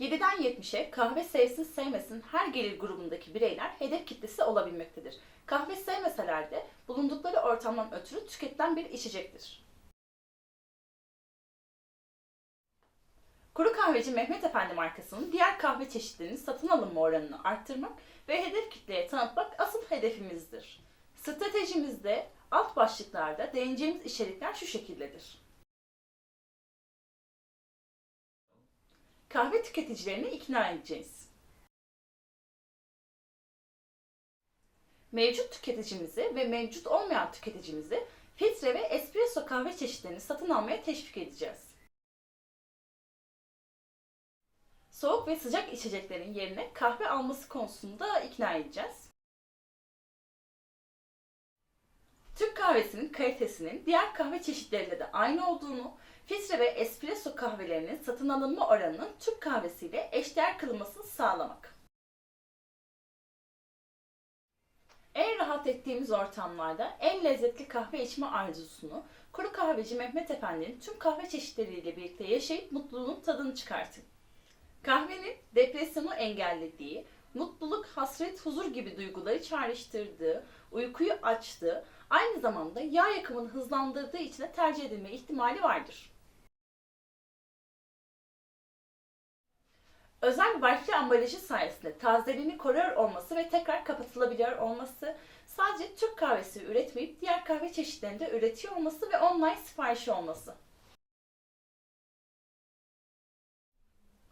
7'den 70'e kahve sevsin sevmesin her gelir grubundaki bireyler hedef kitlesi olabilmektedir. Kahve sevmeseler de bulundukları ortamdan ötürü tüketilen bir içecektir. Kuru kahveci Mehmet Efendi markasının diğer kahve çeşitlerinin satın alınma oranını arttırmak ve hedef kitleye tanıtmak asıl hedefimizdir. Stratejimizde alt başlıklarda değineceğimiz içerikler şu şekildedir. Kahve tüketicilerini ikna edeceğiz. Mevcut tüketicimizi ve mevcut olmayan tüketicimizi filtre ve espresso kahve çeşitlerini satın almaya teşvik edeceğiz. Soğuk ve sıcak içeceklerin yerine kahve alması konusunda ikna edeceğiz. Kahvesinin kalitesinin diğer kahve çeşitleriyle de aynı olduğunu, filtre ve espresso kahvelerinin satın alınma oranının Türk kahvesiyle eşdeğer kılınmasını sağlamak. En rahat ettiğimiz ortamlarda en lezzetli kahve içme arzusunu kuru kahveci Mehmet Efendi'nin tüm kahve çeşitleriyle birlikte yaşayıp mutluluğun tadını çıkartın. Kahvenin depresyonu engellediği, mutluluk, hasret, huzur gibi duyguları çağrıştırdığı, uykuyu açtığı, aynı zamanda yağ yakımını hızlandırdığı için de tercih edilme ihtimali vardır. Özel valfli ambalajı sayesinde tazeliğini koruyor olması ve tekrar kapatılabiliyor olması, sadece Türk kahvesi üretmeyip diğer kahve çeşitlerinde üretiyor olması ve online siparişi olması.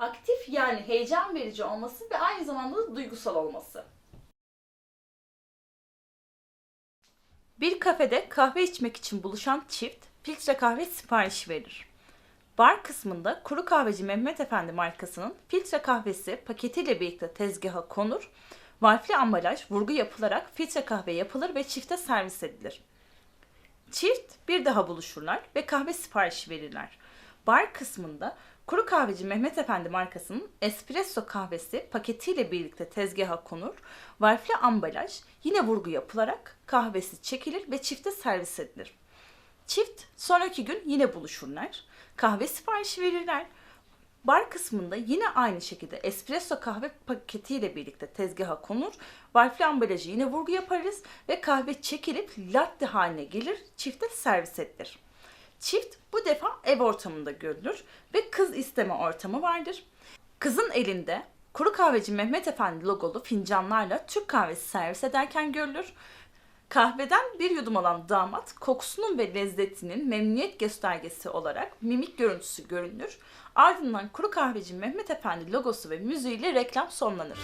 Aktif yani heyecan verici olması ve aynı zamanda da duygusal olması. Bir kafede kahve içmek için buluşan çift filtre kahve siparişi verir. Bar kısmında Kuru Kahveci Mehmet Efendi markasının filtre kahvesi paketiyle birlikte tezgaha konur, valfli ambalaj vurgu yapılarak filtre kahve yapılır ve çifte servis edilir. Çift bir daha buluşurlar ve kahve siparişi verirler. Bar kısmında Kuru Kahveci Mehmet Efendi markasının espresso kahvesi paketiyle birlikte tezgaha konur, valfli ambalaj yine vurgu yapılarak kahvesi çekilir ve çifte servis edilir. Çift sonraki gün yine buluşurlar. Kahve siparişi verirler. Bar kısmında yine aynı şekilde espresso kahve paketiyle birlikte tezgaha konur. Valfli ambalajı yine vurgu yaparız ve kahve çekilip latte haline gelir, çifte servis edilir. Çift bu defa ev ortamında görülür ve kız isteme ortamı vardır. Kızın elinde Kuru Kahveci Mehmet Efendi logolu fincanlarla Türk kahvesi servis ederken görülür. Kahveden bir yudum alan damat kokusunun ve lezzetinin memnuniyet göstergesi olarak mimik görüntüsü görünür. Ardından Kuru Kahveci Mehmet Efendi logosu ve müziğiyle reklam sonlanır.